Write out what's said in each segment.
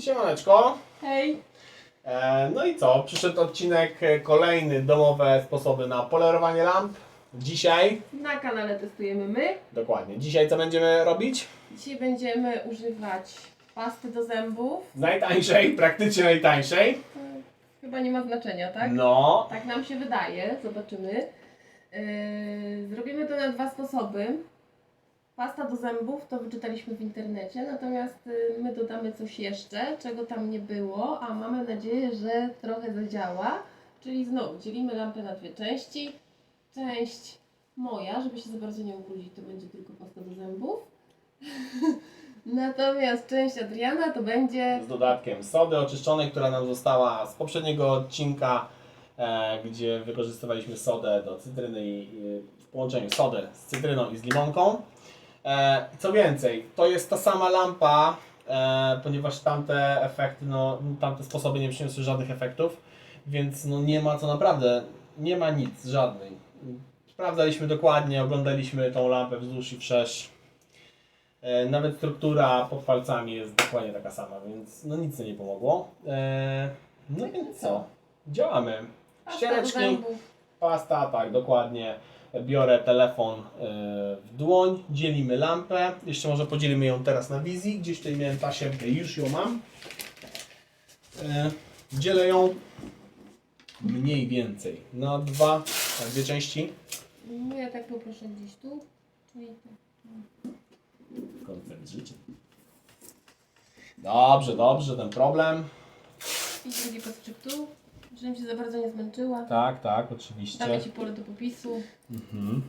Siemaneczko. Hej! E, no i co? Przyszedł odcinek e, kolejny domowe sposoby na polerowanie lamp. Dzisiaj, Na kanale testujemy my. dokładnie, dzisiaj co będziemy robić? Dzisiaj będziemy używać pasty do zębów. Najtańszej, praktycznie najtańszej. To chyba nie ma znaczenia, tak? No, Tak nam się wydaje, zobaczymy. Yy, zrobimy to na dwa sposoby. Pasta do zębów to wyczytaliśmy w internecie, natomiast yy, my dodamy coś jeszcze, czego tam nie było, a mamy nadzieję, że trochę zadziała. Czyli znowu dzielimy lampę na dwie części. Część moja, żeby się za bardzo nie ubrudzić, to będzie tylko pasta do zębów. Natomiast część Adriana to będzie z dodatkiem sody oczyszczonej, która nam została z poprzedniego odcinka, e, gdzie wykorzystywaliśmy sodę do cytryny i i w połączeniu sodę z cytryną i z limonką. E, co więcej, to jest ta sama lampa, e, ponieważ tamte efekty, no, tamte sposoby nie przyniosły żadnych efektów, więc no, nie ma co naprawdę, nie ma nic, żadnej. Sprawdzaliśmy dokładnie, oglądaliśmy tą lampę wzdłuż i wszerz. E, Nawet struktura pod palcami jest dokładnie taka sama, więc no nic nie pomogło. No więc co? Działamy. Ściereczki, pasta, tak, dokładnie. Biorę telefon e, w dłoń, dzielimy lampę. Jeszcze może podzielimy ją teraz na wizji. Gdzieś tutaj miałem tasiemkę, już ją mam. E, Dzielę ją mniej więcej na dwa, na dwie części. No ja tak poproszę gdzieś tu. Czyli tak. Koncert życia. Dobrze, dobrze, ten problem. I drugi tu. Żebym się za bardzo nie zmęczyła. Tak, tak, oczywiście. Damy Ci pole do popisu. Mhm.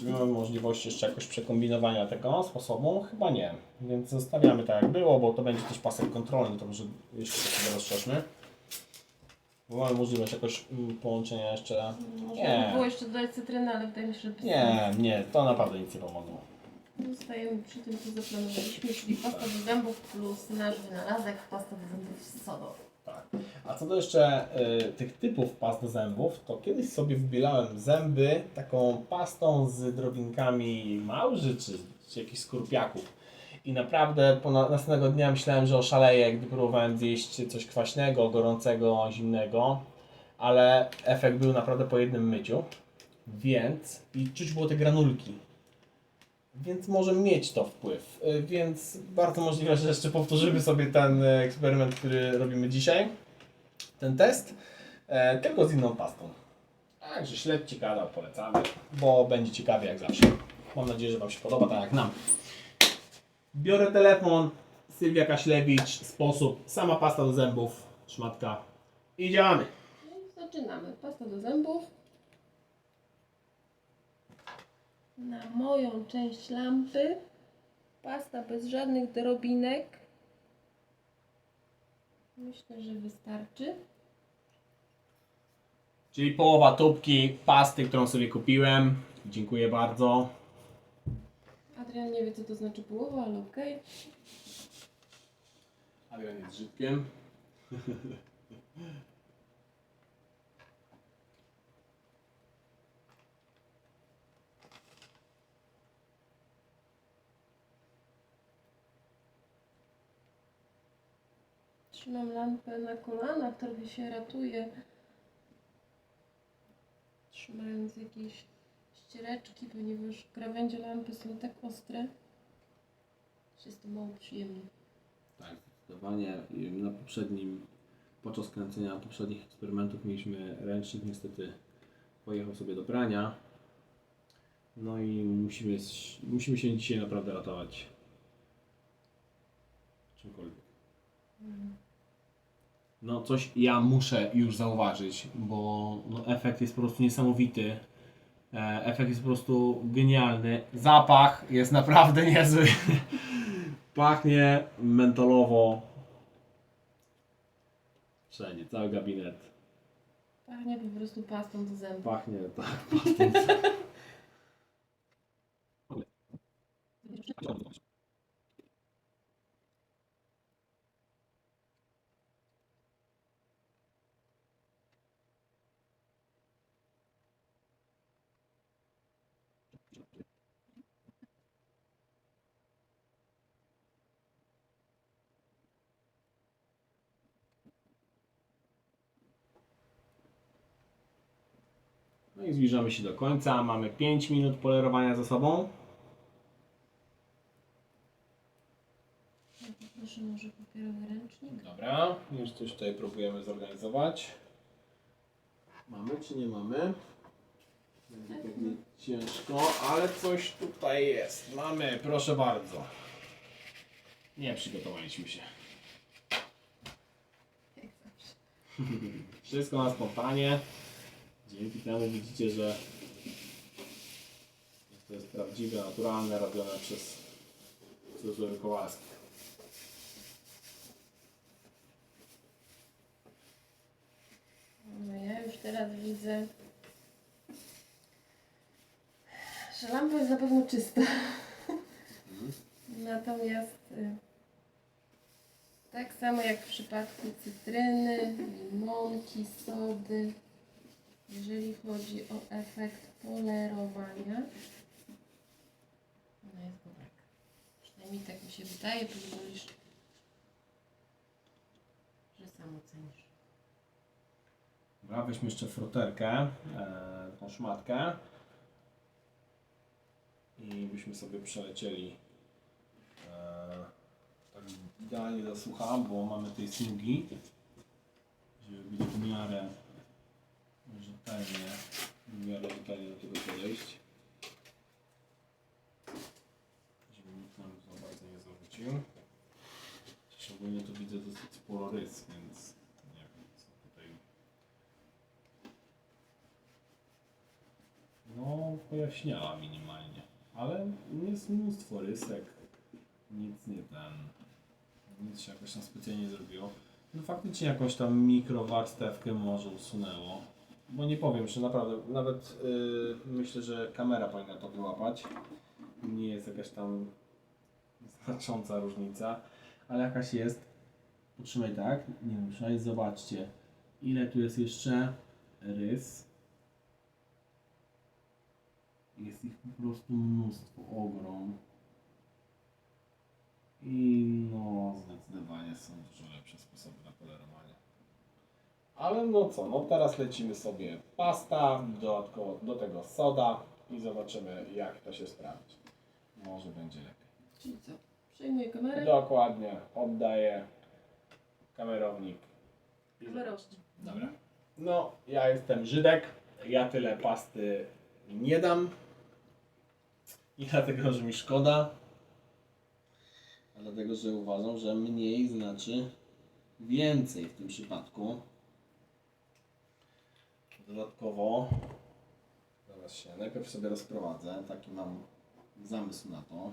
Czy mamy możliwość jeszcze jakoś przekombinowania tego sposobu? Chyba nie. Więc zostawiamy tak jak było, bo to będzie też pasek kontrolny, to może jeszcze sobie rozszerzmy. Bo mamy możliwość jakoś mm, połączenia jeszcze. Można Nie. by było jeszcze dodać cytrynę, ale wydaje mi się, że bez Nie, nie, to naprawdę nic nie pomogło. sensu. Zostajemy przy tym, co zaplanowaliśmy, czyli pasta do zębów plus nasz wynalazek pasta do zębów z sodą. Tak. A co do jeszcze y, tych typów past do zębów, to kiedyś sobie wbilałem zęby taką pastą z drobinkami małży czy, czy jakichś skorpiaków. I naprawdę po na, następnego dnia myślałem, że oszaleję, gdy próbowałem zjeść coś kwaśnego, gorącego, zimnego, ale efekt był naprawdę po jednym myciu. Więc i czuć było te granulki. Więc może mieć to wpływ. Y, Więc bardzo możliwe, że jeszcze powtórzymy sobie ten y, eksperyment, który robimy dzisiaj. Ten test. e, Tylko z inną pastą. Także śledźcie kanał, polecamy, bo będzie ciekawie jak zawsze. Mam nadzieję, że Wam się podoba, tak jak nam. Biorę telefon, Sylwia Kaślewicz, sposób, sama pasta do zębów, szmatka i działamy. Zaczynamy. Pasta do zębów. Na moją część lampy. Pasta bez żadnych drobinek. Myślę, że wystarczy. Czyli połowa tubki pasty, którą sobie kupiłem. Dziękuję bardzo. Adrian nie wie, co to znaczy połowa, ale okej. Adrian jest Żydkiem. Trzymam lampę na kolanach, trochę się ratuję. Trzymając jakieś ściereczki, ponieważ krawędzie lampy są tak ostre, że jest to mało przyjemne. Tak, zdecydowanie. Na poprzednim, podczas kręcenia poprzednich eksperymentów mieliśmy ręcznik, niestety pojechał sobie do prania. No i musimy, musimy się dzisiaj naprawdę ratować. Czymkolwiek. No coś ja muszę już zauważyć, bo no, efekt jest po prostu niesamowity. E, efekt jest po prostu genialny. Zapach jest naprawdę niezły. Pachnie mentolowo. Wszędzie, cały gabinet. Pachnie po prostu pastą do zębów. Pachnie tak. pastą. No i zbliżamy się do końca. Mamy 5 minut polerowania za sobą. Proszę może papierowy ręcznik. Dobra, już coś tutaj próbujemy zorganizować. Mamy czy nie mamy? Będzie pewnie ciężko, ale coś tutaj jest. Mamy, proszę bardzo. Nie przygotowaliśmy się. Jak zawsze. Wszystko na spontanie. Dzięki temu widzicie, że to jest prawdziwe, naturalne, robione przez Cezary Kowalski. No ja już teraz widzę, że lampa jest na pewno czysta. Natomiast y, tak samo jak w przypadku cytryny, limonki, sody, jeżeli chodzi o efekt polerowania, ona jest dobraka. Przynajmniej tak mi się wydaje, pozwolisz, że sam ocenisz. Dobra, weźmy jeszcze froterkę, e, tą szmatkę i byśmy sobie przelecieli e, tak idealnie do sucha, bo mamy tej smugi, żeby być w miarę rzetelnie, w miarę rzetelnie do tego podejść. Żeby nikt nam za bardzo nie zarzucił. Chociaż ogólnie tu widzę dosyć sporo rys, więc nie wiem co tutaj No, pojaśniała minimalnie, ale jest mnóstwo rysek, nic nie ten, nic się jakoś tam specjalnie nie zrobiło. No faktycznie jakąś tam mikrowarstewkę może usunęło, bo nie powiem, że naprawdę, nawet yy, myślę, że kamera powinna to wyłapać. Nie jest jakaś tam znacząca różnica, ale jakaś jest. Utrzymaj tak, nie przynajmniej zobaczcie, ile tu jest jeszcze rys. Jest ich po prostu mnóstwo, ogrom. I no, zdecydowanie są dużo lepsze sposoby na polerowanie. Ale no co, no teraz lecimy sobie pasta, dodatkowo do tego soda i zobaczymy jak to się sprawdzi. Może będzie lepiej. Czyli co? Przejmuję kamerę. Dokładnie, oddaję kamerownik. i. Dobra. No, ja jestem Żydek. Ja tyle pasty nie dam. I dlatego, że mi szkoda. A dlatego, że uważam, że mniej znaczy więcej w tym przypadku. Dodatkowo, zaraz się, najpierw sobie rozprowadzę. Taki mam zamysł na to.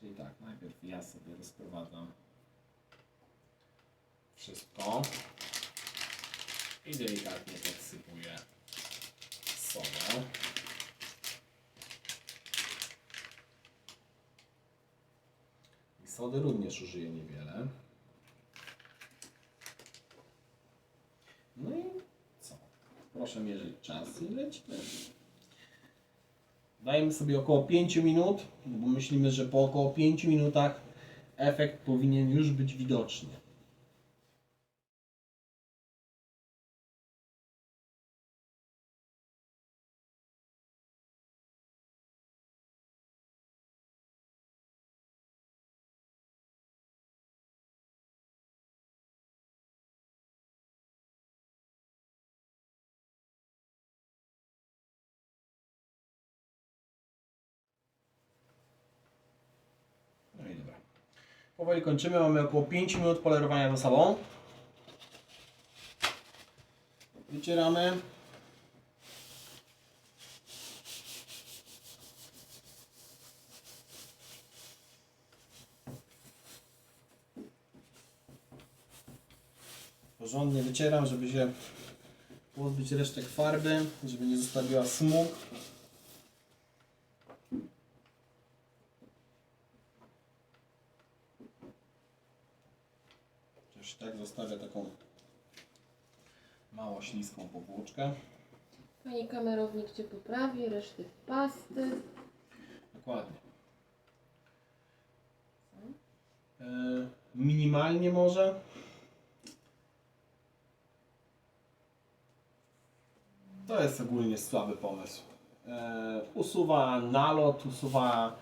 Czyli tak, najpierw ja sobie rozprowadzam wszystko i delikatnie podsypuję sodę. I sody również użyję niewiele. No i co? Proszę mierzyć czas i lecimy. Dajemy sobie około 5 minut, bo myślimy, że po około 5 minutach efekt powinien już być widoczny. Powoli kończymy. Mamy około 5 minut polerowania za sobą. Wycieramy. Porządnie wycieram, żeby się pozbyć resztek farby, żeby nie zostawiła smug. Zostawię taką mało śliską powłoczkę. Pani kamerownik Cię poprawi, reszty pasty. Dokładnie. E, minimalnie może. To jest ogólnie słaby pomysł. E, usuwa nalot, usuwa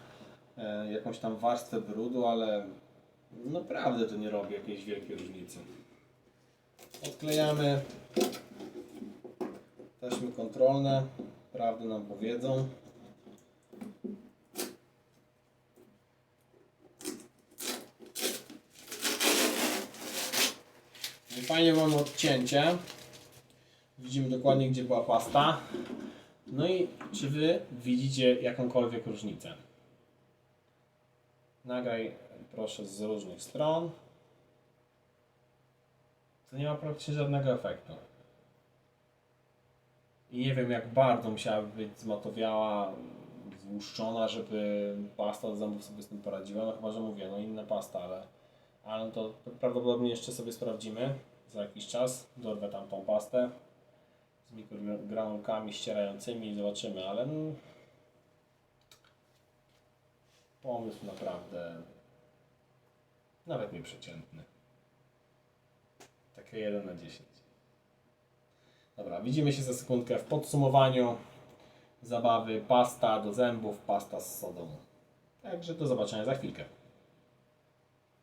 e, jakąś tam warstwę brudu, ale naprawdę to nie robi jakiejś wielkiej różnicy. Odklejamy taśmy kontrolne, prawdę nam powiedzą. I fajnie mamy odcięcie. Widzimy dokładnie, gdzie była pasta. No i czy Wy widzicie jakąkolwiek różnicę? Nagraj proszę z różnych stron. To nie ma praktycznie żadnego efektu. I nie wiem, jak bardzo musiałaby być zmatowiała, złuszczona, żeby pasta do zębów sobie z tym poradziła. No chyba, że mówię, no inna pasta, ale, ale to prawdopodobnie jeszcze sobie sprawdzimy za jakiś czas. Dorwę tam tą pastę z mikrogranulkami ścierającymi i zobaczymy, ale no, pomysł naprawdę nawet nieprzeciętny. Takie 1 na 10. Dobra, widzimy się za sekundkę w podsumowaniu zabawy pasta do zębów, pasta z sodą. Także do zobaczenia za chwilkę.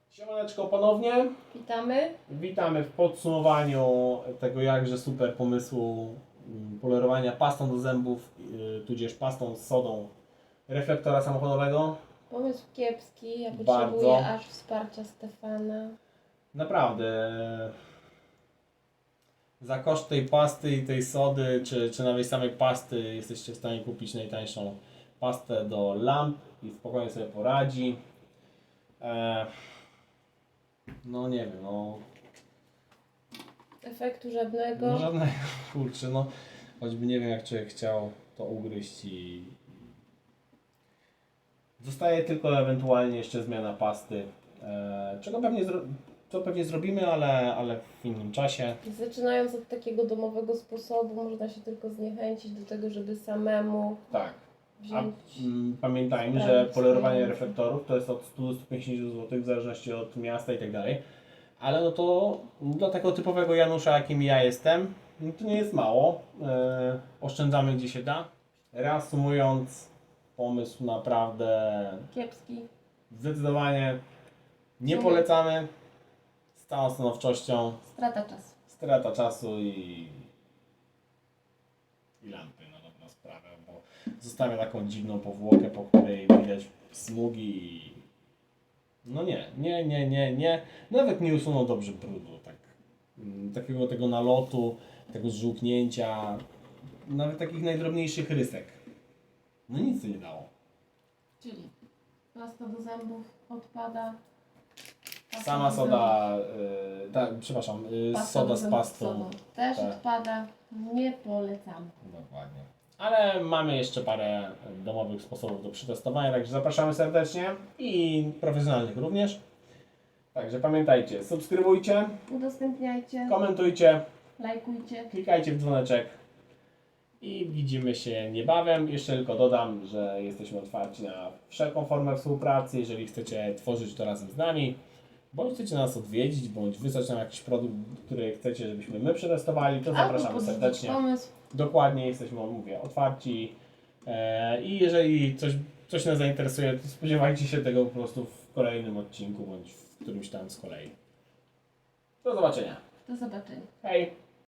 Siemaneczko ponownie. Witamy. Witamy w podsumowaniu tego jakże super pomysłu mm, polerowania pastą do zębów, yy, tudzież pastą z sodą reflektora samochodowego. Pomysł kiepski, ja Bardzo. potrzebuję aż wsparcia Stefana. Naprawdę. Za koszt tej pasty i tej sody, czy, czy nawet samej pasty, jesteście w stanie kupić najtańszą pastę do lamp i spokojnie sobie poradzi. E, no nie wiem, no Efektu żadnego. No żadnego, kurczę, no choćby nie wiem jak człowiek chciał to ugryźć i... Zostaje tylko ewentualnie jeszcze zmiana pasty, e, czego pewnie, co pewnie zrobimy, ale, ale w innym czasie. Zaczynając od takiego domowego sposobu, można się tylko zniechęcić do tego, żeby samemu Tak. A mm, pamiętajmy, że polerowanie swoje- reflektorów to jest od 100 do 150 zł w zależności od miasta i tak dalej. Ale no to dla takiego typowego Janusza, jakim ja jestem, no to nie jest mało. E, oszczędzamy gdzie się da. Reasumując, pomysł naprawdę Kiepski. zdecydowanie nie polecamy. Całą stanowczością Strata czasu. strata czasu i, i lampy na dobrą sprawę, bo zostawia taką dziwną powłokę, po której widać smugi i no nie, nie, nie, nie, nie. Nawet nie usunął dobrze brudu, tak. Mm, Takiego tego nalotu, tego zżółknięcia, nawet takich najdrobniejszych rysek. No nic to nie dało. Czyli pasta do zębów odpada. Sama soda, y, ta, przepraszam, y, pasta soda z pastą. sodą Też Tak. odpada. Nie polecam. Dokładnie. Ale mamy jeszcze parę domowych sposobów do przetestowania, także zapraszamy serdecznie i profesjonalnych również. Także pamiętajcie, subskrybujcie, Udostępniajcie, komentujcie, lajkujcie. klikajcie w dzwoneczek i widzimy się niebawem. Jeszcze tylko dodam, że jesteśmy otwarci na wszelką formę współpracy. Jeżeli chcecie tworzyć to razem z nami, bądź chcecie nas odwiedzić, bądź wysłać nam jakiś produkt, który chcecie, żebyśmy my przetestowali, to zapraszamy serdecznie. pomysł. Dokładnie, jesteśmy, mówię, otwarci e, i jeżeli coś, coś nas zainteresuje, to spodziewajcie się tego po prostu w kolejnym odcinku bądź w którymś tam z kolei. Do zobaczenia. Do zobaczenia. Hej!